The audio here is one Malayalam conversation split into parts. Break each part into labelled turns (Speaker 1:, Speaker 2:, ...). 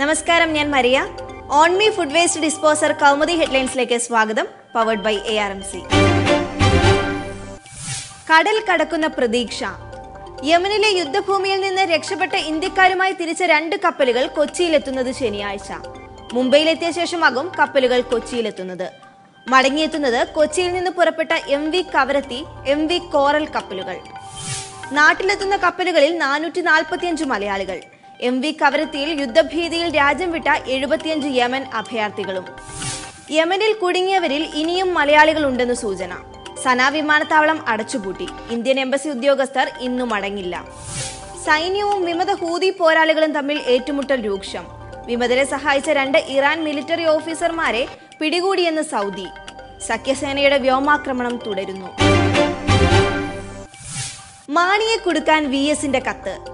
Speaker 1: നമസ്കാരം ഞാൻ Maria. On me food waste disposer Kaumudi ഹെഡ്ലൈൻസിലേക്ക് സ്വാഗതം powered by A R M C കടൽ കടക്കുന്ന പ്രതീക്ഷ. യമനിലെ യുദ്ധഭൂമിയിൽ നിന്ന് രക്ഷപ്പെട്ട ഇന്ത്യക്കാരുമായി തിരിച്ച രണ്ട് കപ്പലുകൾ കൊച്ചിയിലെത്തുന്നത് ശനിയാഴ്ച. മുംബൈയിലെത്തിയ ശേഷമാകും കപ്പലുകൾ കൊച്ചിയിലെത്തുന്നത്. മടങ്ങിയെത്തുന്നത് കൊച്ചിയിൽ നിന്ന് പുറപ്പെട്ട M V Kavaratti M V coral കപ്പലുകൾ. നാട്ടിലെത്തുന്ന കപ്പലുകളിൽ നാനൂറ്റി നാൽപ്പത്തിയഞ്ച് മലയാളികൾ. എം വി കവരത്തിയിൽ യുദ്ധഭീതിയിൽ രാജ്യം വിട്ട എഴുപത്തിയഞ്ച് യമൻ അഭയാർത്ഥികളും. യമനിൽ കുടുങ്ങിയവരിൽ ഇനിയും മലയാളികൾ ഉണ്ടെന്ന് സൂചന. സനാ വിമാനത്താവളം അടച്ചുപൂട്ടി. ഇന്ത്യൻ എംബസി ഉദ്യോഗസ്ഥർ ഇന്നും അടങ്ങില്ല. സൈന്യവും വിമത ഹൂതി പോരാളികളും തമ്മിൽ ഏറ്റുമുട്ടൽ രൂക്ഷം. വിമതരെ സഹായിച്ച രണ്ട് ഇറാൻ മിലിറ്ററി ഓഫീസർമാരെ പിടികൂടിയെന്ന് സൗദി. സഖ്യസേനയുടെ വ്യോമാക്രമണം തുടരുന്നു. മാണിയെ കൊടുക്കാൻ വി എസിന്റെ കത്ത്.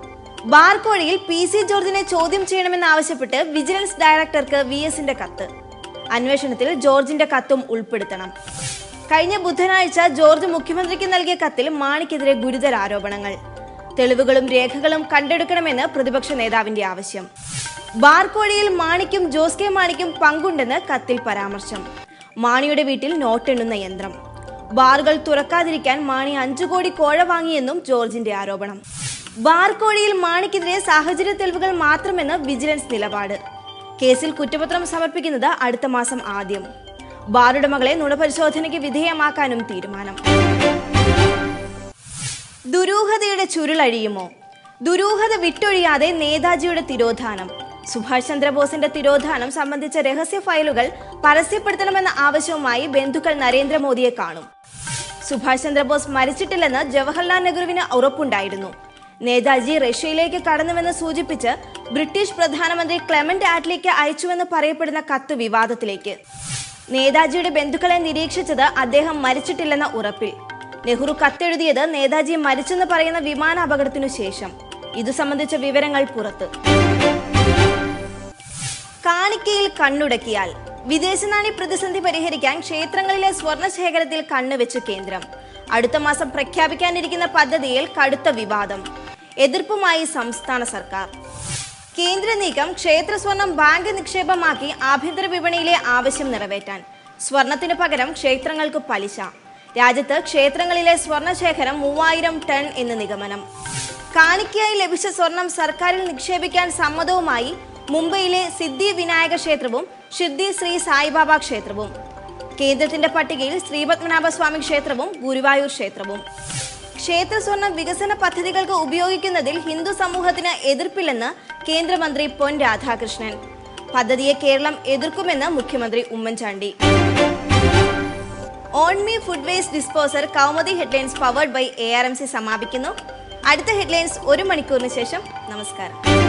Speaker 1: ബാർക്കോഴയിൽ പി സി ജോർജിനെ ചോദ്യം ചെയ്യണമെന്നാവശ്യപ്പെട്ട് വിജിലൻസ് ഡയറക്ടർക്ക് വി എസിന്റെ കത്ത്. അന്വേഷണത്തിൽ ജോർജിന്റെ കത്തും ഉൾപ്പെടുത്തണം. കഴിഞ്ഞ ബുധനാഴ്ച ജോർജ് മുഖ്യമന്ത്രിക്ക് നൽകിയ കത്തിൽ മാണിക്കെതിരെ ഗുരുതര ആരോപണങ്ങൾ. തെളിവുകളും രേഖകളും കണ്ടെടുക്കണമെന്ന് പ്രതിപക്ഷ നേതാവിന്റെ ആവശ്യം. ബാർക്കോഴയിൽ മാണിക്കും ജോസ് കെ മാണിക്കും പങ്കുണ്ടെന്ന് കത്തിൽ പരാമർശം. മാണിയുടെ വീട്ടിൽ നോട്ടെണ്ണുന്ന യന്ത്രം. ബാറുകൾ തുറക്കാതിരിക്കാൻ മാണി അഞ്ചു കോടി കോഴ വാങ്ങിയെന്നും ജോർജിന്റെ ആരോപണം. ബാർ കോഴിയിൽ മാണിക്കെതിരെ സാഹചര്യ തെളിവുകൾ മാത്രമെന്ന് വിജിലൻസ് നിലപാട്. കേസിൽ കുറ്റപത്രം സമർപ്പിക്കുന്നത് അടുത്ത മാസം ആദ്യം. ബാറുടമകളെ നുണപരിശോധനയ്ക്ക് വിധേയമാക്കാനും തീരുമാനം. ദുരൂഹതയുടെ ചുരുളഴിയുമോ? ദുരൂഹത വിട്ടൊഴിയാതെ നേതാജിയുടെ തിരോധാനം. സുഭാഷ് ചന്ദ്രബോസിന്റെ തിരോധാനം സംബന്ധിച്ച രഹസ്യ ഫയലുകൾ പരസ്യപ്പെടുത്തണമെന്ന ആവശ്യവുമായി ബന്ധുക്കൾ നരേന്ദ്രമോദിയെ കാണും. സുഭാഷ് ചന്ദ്രബോസ് മരിച്ചിട്ടില്ലെന്ന് ജവഹർലാൽ നെഹ്റുവിന് ഉറപ്പുണ്ടായിരുന്നു. നേതാജി റഷ്യയിലേക്ക് കടന്നുവെന്ന് സൂചിപ്പിച്ച് ബ്രിട്ടീഷ് പ്രധാനമന്ത്രി ക്ലെമന്റ് ആറ്റ്ലിക്ക് അയച്ചുവെന്ന് പറയപ്പെടുന്ന കത്ത് വിവാദത്തിലേക്ക്. നേതാജിയുടെ ബന്ധുക്കളെ നിരീക്ഷിച്ചത് അദ്ദേഹം മരിച്ചിട്ടില്ലെന്ന ഉറപ്പിൽ. നെഹ്റു കത്തെഴുതിയത് നേതാജി മരിച്ചെന്ന് പറയുന്ന വിമാന അപകടത്തിനു ശേഷം. ഇതു സംബന്ധിച്ച വിവരങ്ങൾ പുറത്ത്. കാണിക്കയിൽ കണ്ണുടക്കിയാൽ. വിദേശനാണി പ്രതിസന്ധി പരിഹരിക്കാൻ ക്ഷേത്രങ്ങളിലെ സ്വർണ ശേഖരത്തിൽ കണ്ണുവെച്ച് കേന്ദ്രം. അടുത്ത മാസം പ്രഖ്യാപിക്കാനിരിക്കുന്ന പദ്ധതിയിൽ കടുത്ത വിവാദം. എതിർപ്പുമായി സംസ്ഥാന സർക്കാർ. കേന്ദ്ര നീക്കം ക്ഷേത്ര സ്വർണം ബാങ്ക് നിക്ഷേപമാക്കി ആഭ്യന്തര വിപണിയിലെ ആവശ്യം നിറവേറ്റാൻ. സ്വർണത്തിന് പകരം ക്ഷേത്രങ്ങൾക്ക് പലിശ. രാജ്യത്ത് ക്ഷേത്രങ്ങളിലെ സ്വർണശേഖരം മൂവായിരം ടൺ എന്ന് നിഗമനം. കാണിക്കയായി ലഭിച്ച സ്വർണം സർക്കാരിൽ നിക്ഷേപിക്കാൻ സമ്മതവുമായി മുംബൈയിലെ സിദ്ധി വിനായക ക്ഷേത്രവും സിദ്ധി ശ്രീ സായിബാബ ക്ഷേത്രവും. കേന്ദ്രത്തിന്റെ പട്ടികയിൽ ശ്രീപത്മനാഭസ്വാമി ക്ഷേത്രവും ഗുരുവായൂർ ക്ഷേത്രവും. ക്ഷേത്ര സ്വർണം വികസന പദ്ധതികൾക്ക് ഉപയോഗിക്കുന്നതിൽ ഹിന്ദു സമൂഹത്തിന് എതിർപ്പില്ലെന്ന് കേന്ദ്രമന്ത്രി പൊൻ രാധാകൃഷ്ണൻ. പദ്ധതിയെ കേരളം എതിർക്കുമെന്ന് മുഖ്യമന്ത്രി Oommen Chandy. On me food waste disposer Kaumudi headlines powered by A R M C സമാപിക്കുന്നു. അടുത്ത ഹെഡ്ലൈൻസ് ഒരു മണിക്കൂറിന് ശേഷം. നമസ്കാരം.